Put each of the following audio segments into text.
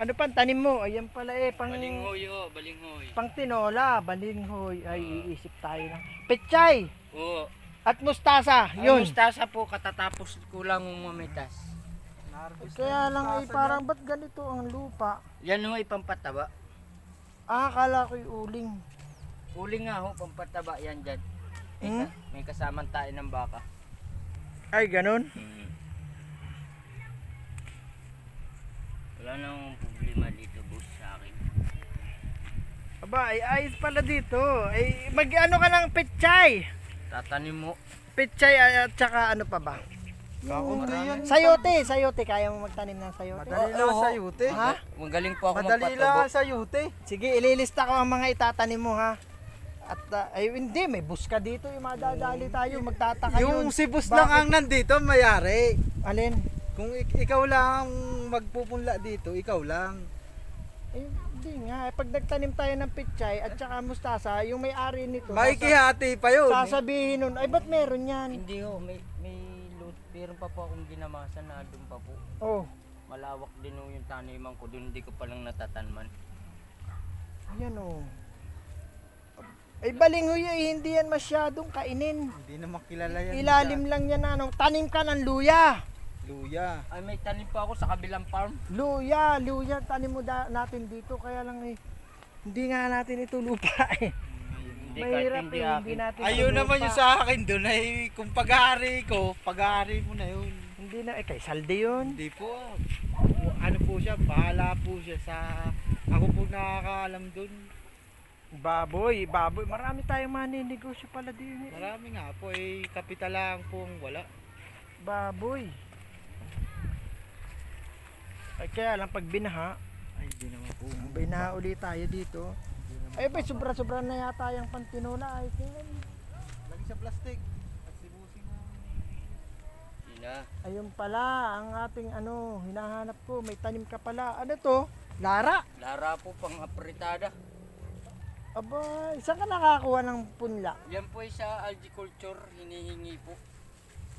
Ano pa ang tanim mo? Ayan pala eh, pang, Balinghoy oh, balinghoy. pang tinola, balinghoy. Ay, iisip tayo ng pechay Oo. at mustasa. Yun. Yun. mustasa po katatapos ko lang mamitas. Kaya lang ay parang ba't ganito ang lupa? Yan ho ay pampataba. Ah, akala ko'y uling. Uli nga ho, pampataba yan dyan. May, Hmm? may kasamang tayo ng baka. Ay, ganun. Wala nang problema dito boss sa akin. Aba, ay ayos pala dito. Ay, mag ano ka ng pechay. Tatanim mo. Pechay ay, at saka ano pa ba? Kakunti yan. Sayote, sayote. Kaya mo magtanim ng sayote? Madali lang Oo. sa yute. Ha? Magaling po ako Madali magpatubo. lang sa yute. Sige, ililista ko ang mga itatanim mo ha. At ah, ay hindi, may buska dito yung madadali tayo, magtataka yun. Yung si boss Bakit? lang ang nandito, mayari. Alin? Kung ik- ikaw lang magpupunla dito, ikaw lang. Eh, hindi nga. Eh, Pag nagtanim tayo ng pechay at saka mustasa, yung may-ari nito, Makikihati pa yun. sasa- sasabihin nun, ay ba't meron yan? Hindi ho, may may loot. Meron pa po akong ginamasa na doon pa po. Oh, Malawak din ho yung taniman ko doon. Hindi ko palang natatanman. ayan oh. Ay balinghoy eh, hindi yan masyadong kainin. Hindi na makilala yan. Ilalim lang yan ano. Tanim ka ng luya. Luya. Ay may tanim pa ako sa kabilang farm. Luya, luya tanim mo da- natin dito kaya lang eh hindi nga natin ito lupa eh. Hindi Mahirap kahit hindi eh, hindi akin. natin Ayun ito naman lupa. yung sa akin doon ay kung pag-aari ko, pag-aari mo na yun. Hindi na, eh kay salde yun. Hindi po. Ano po siya, bahala po siya sa... Ako po nakakaalam doon. Baboy, baboy. Marami tayong maninegosyo pala din eh. Marami nga po, eh, kapital lang po ang wala. Baboy. Ay kaya lang pag binaha, Ay, hindi naman po. binaha ulit tayo dito. Ay ba, sobra-sobra na yata yung pantinola. Ay, tingnan. Lagi sa plastic. At sibusin na. Sina. Ayun pala, ang ating ano, hinahanap ko, may tanim ka pala. Ano to? Lara. Lara po pang apritada. Aba, saan ka nakakuha ng punla? Yan po ay sa agriculture. Hinihingi po.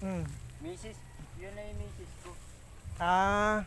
Hmm. Mrs. Yun ay Mrs. ko. Ah,